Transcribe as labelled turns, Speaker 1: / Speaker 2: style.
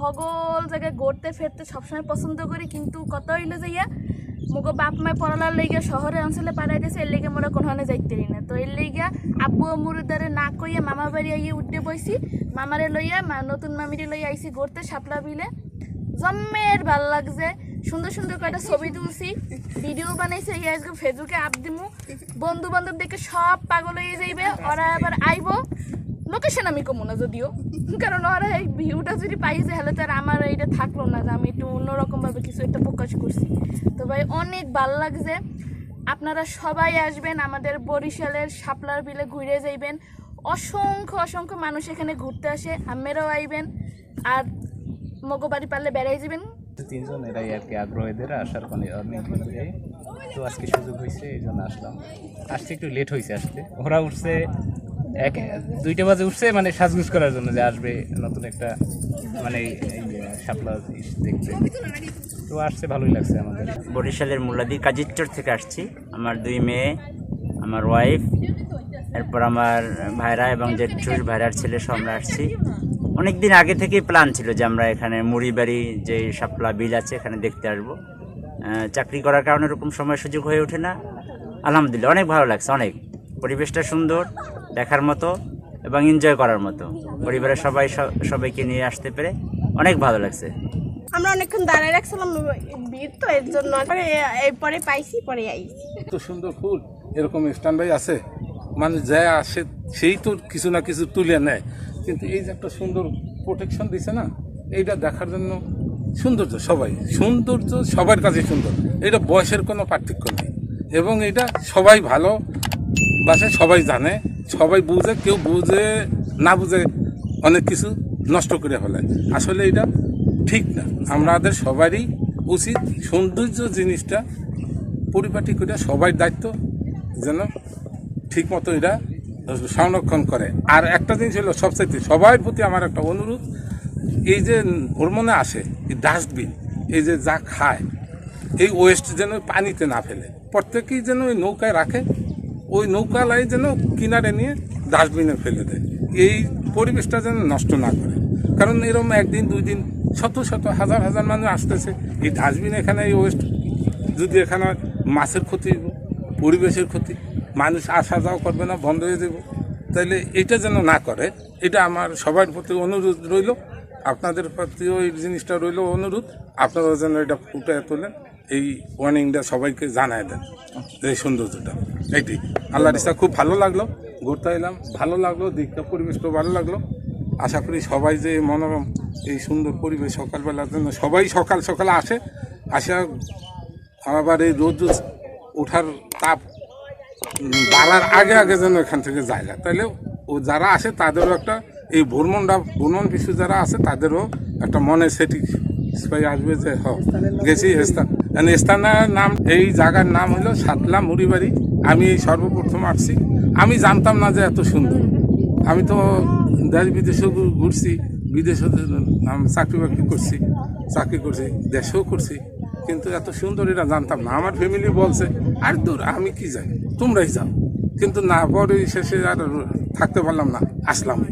Speaker 1: সকল জায়গায় গড়তে, ফিরতে সবসময় পছন্দ করি, কিন্তু কত হইল যাইয়া মুগো বাপ মায় পড়ালার লেগে শহরে অঞ্চলে পাড়াই দিয়েছে এর লেগে মোরা কোনখানে যাইতে না। তো এর লেগে আব্বু মুরুদারে না কইয়া মামা বাড়ি আইয়ে উঠতে বইছি। মামারে লইয়া নতুন মামিরে লইয়া আইছি গড়তে শাপলা বিলে। জম্মের ভালো লাগছে। সুন্দর সুন্দর কয়টা ছবি তুলছি। ভিডিও বানাইছে ইয়ে আজকে ফেসবুকে আপ দিমু। বন্ধু বান্ধব দেখে সব পাগল হয়ে যাইবে, ওরা আবার আইবো। লোকেশন আমি কমু না যদিও। কারণ ওরা এই ভিউটা যদি পাইছে তাহলে তো আর আমার এইটা থাকল না, যে আমি একটু অন্যরকম ভাবে কিছু একটা প্রকাশ করছি। তো ভাই, অনেক ভালো লাগছে। আপনারা সবাই আসবেন আমাদের বরিশালের শাপলার বিলে ঘুরে যাইবেন। অসংখ্য অসংখ্য মানুষ এখানে ঘুরতে আসে, আমেরাও আইবেন, আর মগো বাড়ি পারলে বেড়াই যাবেন।
Speaker 2: তিনজন এরাই আর কি আগ্রহীদের আসার কোনো অনেক তো আজকে সুযোগ হয়েছে এই জন্য আসলাম। আসতে একটু লেট হয়েছে আসতে। ওরা উঠছে এক দুইটা বাজে উঠছে মানে সাজগুজ করার জন্য যে আসবে নতুন একটা মানে এই শাপলা দেখতে। তো আসছে, ভালোই লাগছে আমাদের।
Speaker 3: বরিশালের মুলাদি কাজিরচর থেকে আসছি। আমার দুই মেয়ে, আমার ওয়াইফ এরপর আমার ভাইরা এবং জেঠুর ভাইরার ছেলে সব আমরা আসছি। অনেক দিন আগে থেকেই প্ল্যান ছিল যে আমরা এখানে মুড়িবাড়ি যে শাপলা বিল আছে এখানে দেখতে আসব। চাকরি করার কারণে এরকম সময় সুযোগ হয়ে ওঠে না। আলহামদুলিল্লাহ, অনেক ভালো লাগছে, অনেক। পরিবেশটা সুন্দর দেখার মতো এবং এনজয় করার মতো। পরিবারের সবাই সবাইকে নিয়ে আসতে পেরে অনেক ভালো লাগছে।
Speaker 4: আমরা অনেকক্ষণ দাঁড়ায় রাখছিলাম ভিড় তো এর জন্য পরে এরপরে পাইছি পরে আইছি।
Speaker 5: এত সুন্দর ফুল এরকম স্ট্যান্ড বাই আছে? মানে যা আসে সেই তো কিছু না কিছু তুলে নেয়। কিন্তু এই যে একটা সুন্দর প্রোটেকশন দিছে না এইটা দেখার জন্য সৌন্দর্য সবাই সৌন্দর্য সবার কাছে সুন্দর। এটা বয়সের কোনো পার্থক্য নেই। এবং এটা সবাই ভালো বাসে সবাই জানে, সবাই বুঝে, কেউ বুঝে, না বুঝে অনেক কিছু নষ্ট করে ফেলে। আসলে এটা ঠিক না। আমাদের সবারই উচিত সৌন্দর্য জিনিসটা পরিপাটি করে সবাই দায়িত্ব যেন ঠিক মতো এরা সংরক্ষণ করে। আর একটা জিনিস হলো সবচাইতে সবার প্রতি আমার একটা অনুরোধ, এই যে ভ্রমণে আসে, এই ডাস্টবিন, এই যে যা খায়, এই ওয়েস্ট যেন পানিতে না ফেলে। প্রত্যেকেই যেন ওই নৌকায় রাখে ওই নৌকালাই যেন কিনারে নিয়ে ডাস্টবিনে ফেলে দেয়। এই পরিবেশটা যেন নষ্ট না করে। কারণ এরকম একদিন দুই দিন শত শত, হাজার হাজার মানুষ আসতেছে। এই ডাস্টবিন এখানে, এই ওয়েস্ট যদি এখানে মাছের ক্ষতি, পরিবেশের ক্ষতি, মানুষ আসা যাওয়া করবে না, বন্ধ হয়ে যাব। তাইলে এটা যেন না করে, এটা আমার সবার প্রতি অনুরোধ রইল। আপনাদের প্রতিও এই জিনিসটা রইল অনুরোধ। আপনারা যেন এটা ফুটে তোলেন। এই ওয়ার্নিংটা সবাইকে জানায় দেন এই সৌন্দর্যটা। এইটি আল্লাহর ইচ্ছা খুব ভালো লাগল। ঘুরতে এলাম ভালো লাগল দিকটা পরিবেশটা ভালো লাগল। আশা করি সবাই যে মনোরম এই সুন্দর পরিবেশ সকালবেলার জন্য সবাই সকাল সকালে আসে। আসা আবার এই রোদ ওঠার তাপ বাড়ার আগে আগে যেন এখান থেকে যায় না। তাহলে ও যারা আসে তাদেরও একটা এই ভ্রমণটা ভ্রমণ পিছু যারা আছে তাদেরও একটা মনে সেটি আসবে যে হ গেছি স্থান। মানে স্থানের নাম, এই জায়গার নাম হলো সাতলা মুড়িবাড়ি। আমি এই সর্বপ্রথম আসছি। আমি জানতাম না যে এত সুন্দর। আমি তো দেশ বিদেশেও ঘু- ঘুরছি বিদেশে চাকরি বাকরি করছি, চাকরি করছি, দেশেও করছি। কিন্তু এত সুন্দর এটা জানতাম না। আমার ফ্যামিলি বলছে, আর দূর আমি কি জানি? তোমরাই যাও। কিন্তু না, পরে শেষে আর থাকতে পারলাম না, আসলাম।